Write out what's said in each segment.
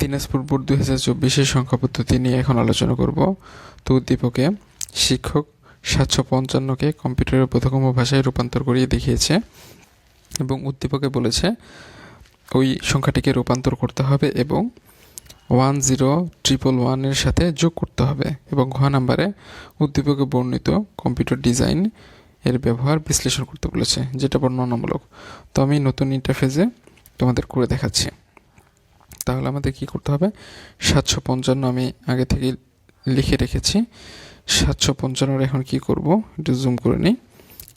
Dinajpur board দুই হাজার চব্বিশের সংখ্যা পদ্ধতি নিয়ে এখন আলোচনা করব। তো উদ্দীপকে শিক্ষক সাতশো পঞ্চান্নকে কম্পিউটারের বোধগম্য ভাষায় রূপান্তর করিয়ে দেখিয়েছে এবং উদ্দীপকে বলেছে, ওই সংখ্যাটিকে রূপান্তর করতে হবে এবং ওয়ান জিরো ট্রিপল ওয়ানের সাথে যোগ করতে হবে এবং ঘ নাম্বারে উদ্দীপকে বর্ণিত কম্পিউটার ডিজাইন এর ব্যবহার বিশ্লেষণ করতে বলেছে, যেটা বর্ণনামূলক। তো আমি নতুন ইন্টারফেসে তোমাদের করে দেখাচ্ছি। তাহলে আমাদের কি করতে হবে? সাতশো পঞ্চান্ন আমি আগে থেকে লিখে রেখেছি। সাতশো পঞ্চান্নর এখন কি করব? একটু জুম করে নিই।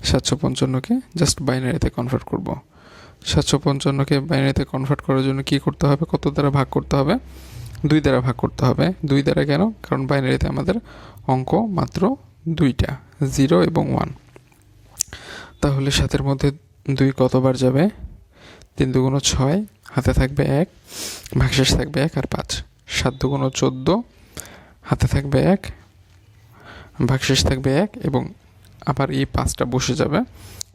সাতশো পঞ্চান্নকে জাস্ট বাইনারিতে কনভার্ট করব। সাতশো পঞ্চান্নকে বাইনারিতে কনভার্ট করার জন্য কি করতে হবে? কত দ্বারা ভাগ করতে হবে? দুই দ্বারা ভাগ করতে হবে। দুই দ্বারা কেন? কারণ বাইনারিতে আমাদের অঙ্ক মাত্র দুইটা জিরো এবং ওয়ান তাহলে সাতের মধ্যে দুই কতবার যাবে? তিন দুগুণ ছয়, হাতে থাকবে এক, ভাগশেষ থাকবে এক আর পাঁচ। সাত দুগুণ চোদ্দ, হাতে থাকবে এক, ভাগশেষ থাকবে এক এবং আবার এই পাঁচটা বসে যাবে।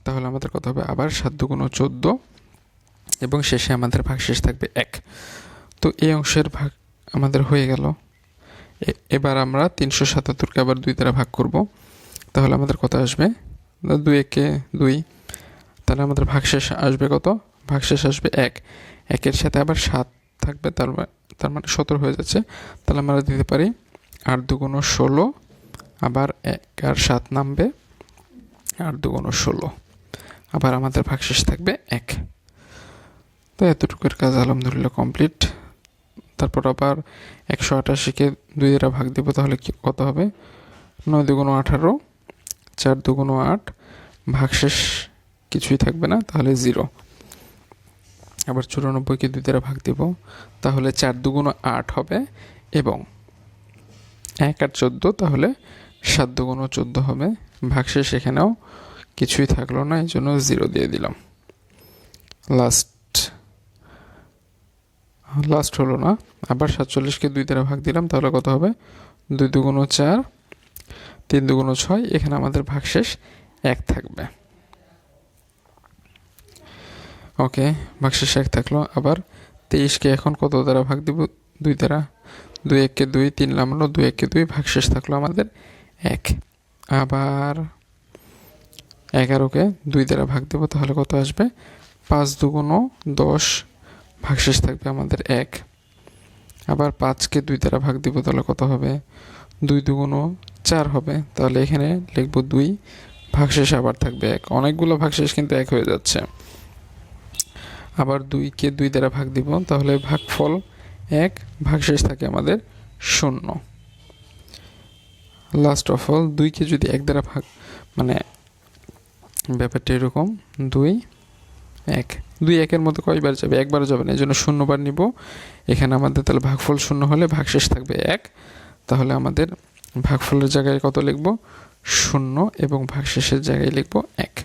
তাহলে আমাদের কত হবে? আবার সাত দুগুণ চোদ্দ এবং শেষে আমাদের ভাগশেষ থাকবে এক। তো এই অংশের ভাগ আমাদের হয়ে গেল। এবার আমরা তিনশো সাতাত্তরকে আবার দুই দ্বারা ভাগ করব। তাহলে আমাদের কত আসবে? দুই একে দুই। তাহলে আমাদের ভাগশেষ আসবে কত? ভাগশেষ আসবে এক। একের সাথে আবার সাত থাকবে, তার তার মানে সতেরো হয়ে যাচ্ছে। তাহলে আমরা দিতে পারি আট দুগুণ ষোলো, আবার এক আর সাত নামবে আট দুগুণ ষোলো। আবার আমাদের ভাগশেষ থাকবে এক। তো এতটুকুর কাজ আলহামদুলিল্লাহ কমপ্লিট তারপর আবার একশো আটাশিকে দুই ভাগ দেবো, তাহলে কি কত হবে? নয় দুগুণ আঠারো, চার দুগুণ আট। ভাগশেষ কিছুই থাকবে না, তাহলে জিরো। আবার চুরানব্বইকে দুই দ্বারা ভাগ দিব, তাহলে চার দুগুণ আট হবে এবং এক আর চোদ্দ, তাহলে সাত দুগুণ চোদ্দ হবে। ভাগশেষ এখানেও কিছুই থাকল না, এই জন্য জিরো দিয়ে দিলাম। লাস্ট লাস্ট হলো না, আবার সাতচল্লিশকে দুই দ্বারা ভাগ দিলাম, তাহলে কত হবে? দুই দুগুণ চার, তিন দুগুণ ছয়, এখানে আমাদের ভাগশেষ এক থাকবে। ওকে ভাগশেষ এক থাকল। আবার তেইশকে এখন কত দ্বারা ভাগ দিব? দুই দ্বারা। দুই এককে দুই, তিন নামলো দুই এককে দুই ভাগশেষ থাকল আমাদের এক। আবার এগারোকে দুই দ্বারা ভাগ দেবো, তাহলে কত আসবে? পাঁচ দুগুণ দশ ভাগশেষ থাকবে আমাদের এক। আবার পাঁচকে দুই দ্বারা ভাগ দিব, তাহলে কত হবে? দুই দুগুণ চার হবে। তাহলে এখানে লিখব দুই ভাগশেষ আবার থাকবে এক। অনেকগুলো ভাগশেষ কিন্তু এক হয়ে যাচ্ছে। আবার দুইকে দুই দ্বারা ভাগ দিব, তাহলে ভাগফল এক, ভাগশেষ থাকে আমাদের শূন্য। লাস্ট অফ অল দুইকে যদি এক দ্বারা ভাগ মানে ব্যাপারটা এরকম, দুই, এক। দুই একের মধ্যে কয়বার যাবে? একবার যাবে না এই জন্য শূন্যবার নিব। এখানে আমাদের তাহলে ভাগফল শূন্য হলে ভাগশেষ থাকবে এক। তাহলে আমাদের ভাগফলের জায়গায় কত লিখব? শূন্য এবং ভাগশেষের জায়গায় লিখব এক।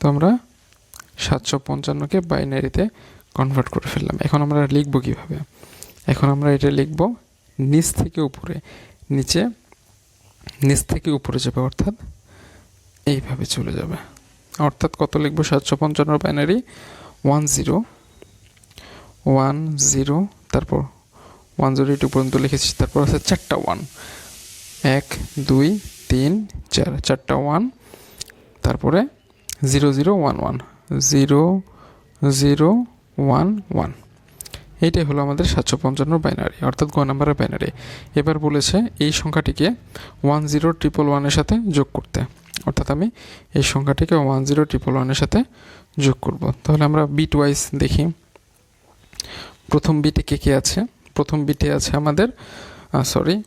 তো আমরা সাতশো পঞ্চান্নকে বাইনারিতে কনভার্ট করে ফেললাম। এখন আমরা লিখব কীভাবে? এখন আমরা এটা লিখব নিচ থেকে উপরে, নিচে, নিচ থেকে উপরে যাবে, অর্থাৎ এইভাবে চলে যাবে। অর্থাৎ কত লিখব? সাতশো পঞ্চান্ন binary, one zero one zero, তারপর ওয়ান জিরো এইটু পর্যন্ত লিখেছি, তারপর আছে চারটা ওয়ান। এক, দুই, তিন, চার, চারটা ওয়ান, তারপরে zero zero one one. Zero zero, one one. এইটাই হলো আমাদের সাতশো পঞ্চান্ন বাইনারি অর্থাৎ গ নাম্বারের বাইনারি এবার বলেছে এই সংখ্যাটিকে ওয়ান জিরো ট্রিপল ওয়ানের সাথে যোগ করতে। অর্থাৎ আমি এই সংখ্যাটিকে ওয়ান জিরো ট্রিপল ওয়ানের সাথে যোগ করব। তাহলে আমরা বিট ওয়াইজ দেখি। প্রথম বিটে কে কে আছে? প্রথম বিটে আছে আমাদের সরি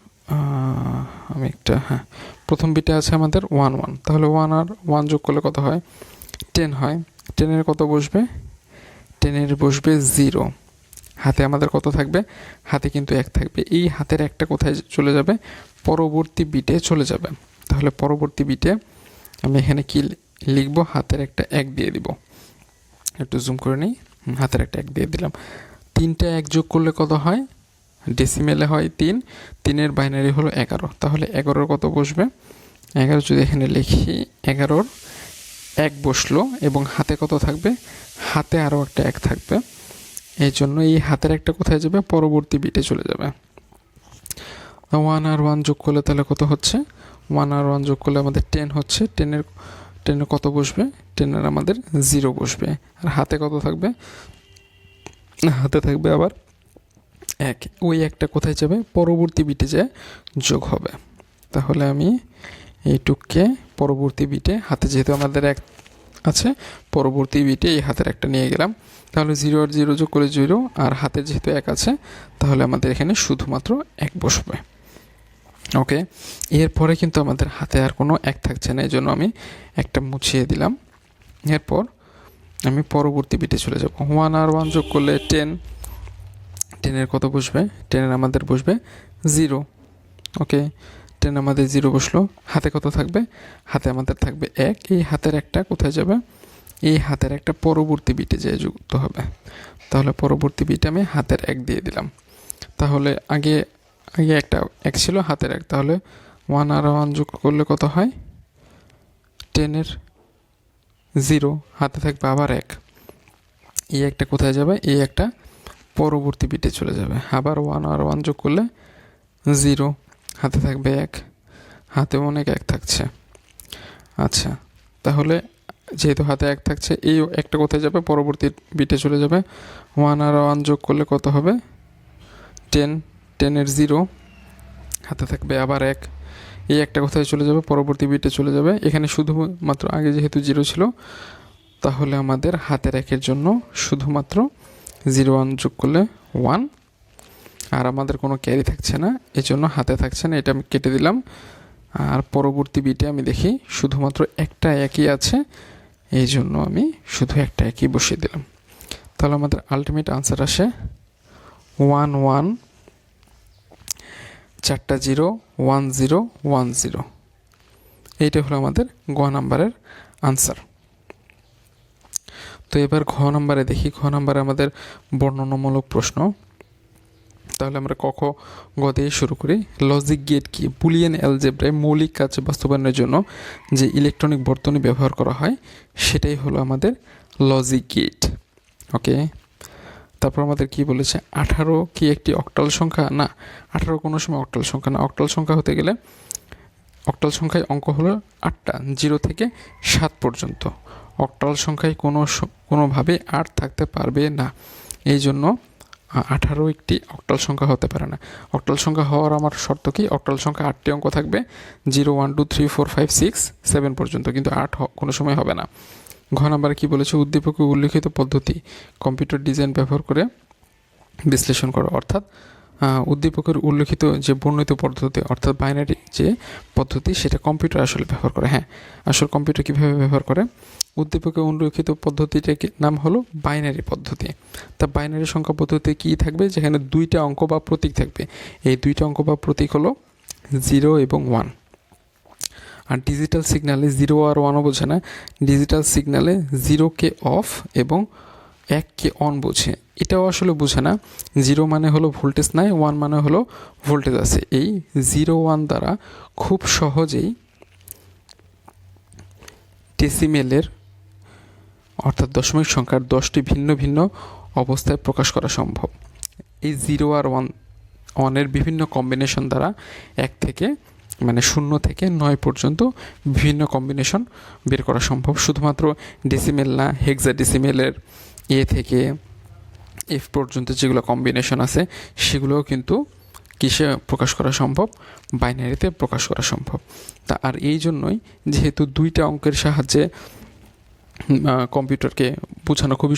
আমি একটা হ্যাঁ। প্রথম বিটে আছে আমাদের ওয়ান ওয়ান। তাহলে ওয়ান আর ওয়ান যোগ করলে কত হয়? টেন হয়। টেনের কত বসবে? টেনের বসবে জিরো। হাতে আমাদের কত থাকবে? হাতে কিন্তু এক থাকবে। এই হাতের একটা কোথায় চলে যাবে? পরবর্তী বিটে চলে যাবে। তাহলে পরবর্তী বিটে আমি এখানে কি লিখব? হাতের একটা এক দিয়ে দিব। একটু জুম করে নিই। হাতের একটা এক দিয়ে দিলাম। তিনটা এক যোগ করলে কত হয়? ডেসিমেলে হয় তিন। তিনের বাইনারি হলো এগারো। তাহলে এগারোর কত বসবে? এগারো যদি এখানে লিখি, এগারোর এক বসল এবং হাতে কত থাকবে? হাতে আরও একটা এক থাকবে। এই জন্য এই হাতের একটা কোথায় যাবে? পরবর্তী বিটে চলে যাবে। ওয়ান আর ওয়ান যোগ করলে তাহলে কত হচ্ছে? ওয়ান আর ওয়ান যোগ করলে আমাদের টেন হচ্ছে। টেনের টেনের কত বসবে? টেনের আমাদের জিরো বসবে। আর হাতে কত থাকবে? হাতে থাকবে আবার এক। ওই একটা কোথায় যাবে? পরবর্তী বিটে যায় যোগ হবে। তাহলে আমি এইটুককে পরবর্তী বিটে, হাতে যেহেতু আমাদের এক আছে, পরবর্তী বিটে এই হাতের একটা নিয়ে গেলাম। তাহলে জিরো আর জিরো যোগ করে জিরো, আর হাতের যেহেতু এক আছে, তাহলে আমাদের এখানে শুধুমাত্র এক বসবে। ওকে? এরপরে কিন্তু আমাদের হাতে আর কোনো এক থাকছে না এই জন্য আমি একটা মুছিয়ে দিলাম। এরপর আমি পরবর্তী বিটে চলে যাব। ওয়ান আর ওয়ান যোগ করলে টেন। টেনের কত বসবে? টেনের আমাদের বসবে জিরো। ওকে? টেন আমাদের জিরো বসল। হাতে কত থাকবে? হাতে আমাদের থাকবে এক। এই হাতের একটা কোথায় যাবে? এই হাতের একটা পরবর্তী বিটে যেয়ে যুক্ত হবে। তাহলে পরবর্তী বিটে আমি হাতের এক দিয়ে দিলাম। তাহলে আগে আগে একটা এক ছিল, হাতের এক। তাহলে ওয়ান আর ওয়ান যোগ করলে কত হয়? টেনের জিরো। হাতে থাকবে আবার এক। এই একটা কোথায় যাবে? এই একটা পরবর্তী বিটে চলে যাবে। আবার ওয়ান আর ওয়ান যোগ করলে জিরো। হাতে থাকবে এক, হাতে অনেক এক থাকছে। আচ্ছা তাহলে যেহেতু হাতে এক থাকছে, এই একটা কোথায় যাবে? পরবর্তী বিটে চলে যাবে। ওয়ান আর ওয়ান যোগ করলে কত হবে? টেন টেনের জিরো হাতে থাকবে আবার এক। এই একটা কোথায় চলে যাবে? পরবর্তী বিটে চলে যাবে। এখানে শুধুমাত্র আগে যেহেতু জিরো ছিল, তাহলে আমাদের হাতের একের জন্য শুধুমাত্র জিরো ওয়ান যোগ করলে ওয়ান আর আমাদের কোনো ক্যারি থাকছে না এই জন্য হাতে থাকছে না, এটা আমি কেটে দিলাম। আর পরবর্তী বিটে আমি দেখি শুধুমাত্র একটা একই আছে এই জন্য আমি শুধু একটা একই বসিয়ে দিলাম। তাহলে আমাদের আলটিমেট আনসার আসে ওয়ান ওয়ান চারটা zero one zero one zero এইটা হলো আমাদের গ নাম্বারের আনসার তো এবার ঘ নাম্বারে দেখি, ঘ নাম্বারে আমাদের বর্ণনামূলক প্রশ্ন। তাহলে আমরা ক খ গ দিয়ে শুরু করি। লজিক গেট কি? বুলিয়ান অ্যালজেব্রায় মৌলিক কাজ বাস্তবায়নের জন্য যে ইলেকট্রনিক বর্তনী ব্যবহার করা হয়, সেটাই হলো আমাদের লজিক গেট ওকে তারপর আমাদের কি বলেছে? আঠারো কি একটি অক্টাল সংখ্যা? না, আঠারো কোনো সময় অক্টাল সংখ্যা না। অক্টাল সংখ্যা হতে গেলে অক্টাল সংখ্যায় অঙ্ক হলো আটটা জিরো থেকে সাত পর্যন্ত। অক্টাল সংখ্যায় কোনো কোনোভাবে আট থাকতে পারবে না। এই জন্য আঠারো একটি অক্টাল সংখ্যা হতে পারে না। অক্টাল সংখ্যা হওয়ার আমার শর্ত কি? অক্টাল সংখ্যা আটটি অঙ্ক থাকবে, zero, one, two, three, four, five, six, seven পর্যন্ত, কিন্তু আট কোনো সময় হবে না। ঘ নাম্বার কী বলেছে? উদ্দীপকে উল্লিখিত পদ্ধতি, কম্পিউটার ডিজাইন ব্যবহার করে বিশ্লেষণ করো। অর্থাৎ উদ্দীপকের উল্লেখিত যে বর্ণিত পদ্ধতি, অর্থাৎ বাইনারি যে পদ্ধতি, সেটা কম্পিউটার আসলে ব্যবহার করে। হ্যাঁ আসলে কম্পিউটার কীভাবে ব্যবহার করে? উদ্দীপকে উল্লেখিত পদ্ধতিটার নাম হলো বাইনারি পদ্ধতি। তা বাইনারি সংখ্যা পদ্ধতি কী থাকবে? যেখানে দুইটা অঙ্ক বা প্রতীক থাকবে। এই দুইটা অঙ্ক বা প্রতীক হলো জিরো এবং ওয়ান আর ডিজিটাল সিগনালে জিরো আর ওয়ানও বোঝে না। ডিজিটাল সিগনালে জিরোকে অফ এবং এককে অন বোঝে। এটাও আসলে বোঝে না। জিরো মানে হলো ভোল্টেজ নাই ওয়ান মানে হলো ভোল্টেজ আছে। এই জিরো ওয়ান দ্বারা খুব সহজেই ডেসিমেলের অর্থাৎ দশমিক সংখ্যার দশটি ভিন্ন ভিন্ন অবস্থায় প্রকাশ করা সম্ভব। এই জিরো আর ওয়ান ওয়ানের বিভিন্ন কম্বিনেশন দ্বারা এক থেকে মানে শূন্য থেকে নয় পর্যন্ত বিভিন্ন কম্বিনেশন বের করা সম্ভব। শুধুমাত্র ডেসিমেল না হেক্সা ডেসিমেলের এ থেকে এফ পর্যন্ত যেগুলো কম্বিনেশন আছে, সেগুলোও কিন্তু কিসে প্রকাশ করা সম্ভব? বাইনারিতে প্রকাশ করা সম্ভব। তা আর এই জন্যই যেহেতু দুইটা অঙ্কের সাহায্যে কম্পিউটারকে বোঝানো খুবই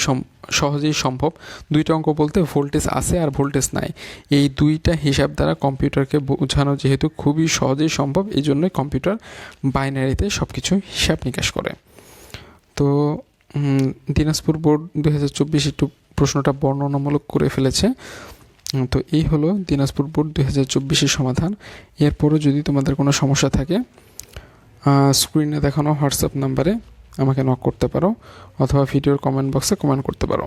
সহজেই সম্ভব। দুইটা অঙ্ক বলতে ভোল্টেজ আছে আর ভোল্টেজ নাই। এই দুইটা হিসাব দ্বারা কম্পিউটারকে বোঝানো যেহেতু খুবই সহজেই সম্ভব, এই জন্যই কম্পিউটার বাইনারিতে সব কিছু হিসাব নিকাশ করে। তো দিনাজপুর বোর্ড দু হাজার চব্বিশ একটু প্রশ্নটা বর্ণনামূলক করে ফেলেছে। তো এই হলো দিনাজপুর বোর্ড দু হাজার চব্বিশের সমাধান। এরপরও যদি তোমাদের কোনো সমস্যা থাকে স্ক্রিনে দেখানো হোয়াটসঅ্যাপ নাম্বারে আমাকে নক করতে পারো অথবা ভিডিওর কমেন্ট বক্সে কমেন্ট করতে পারো।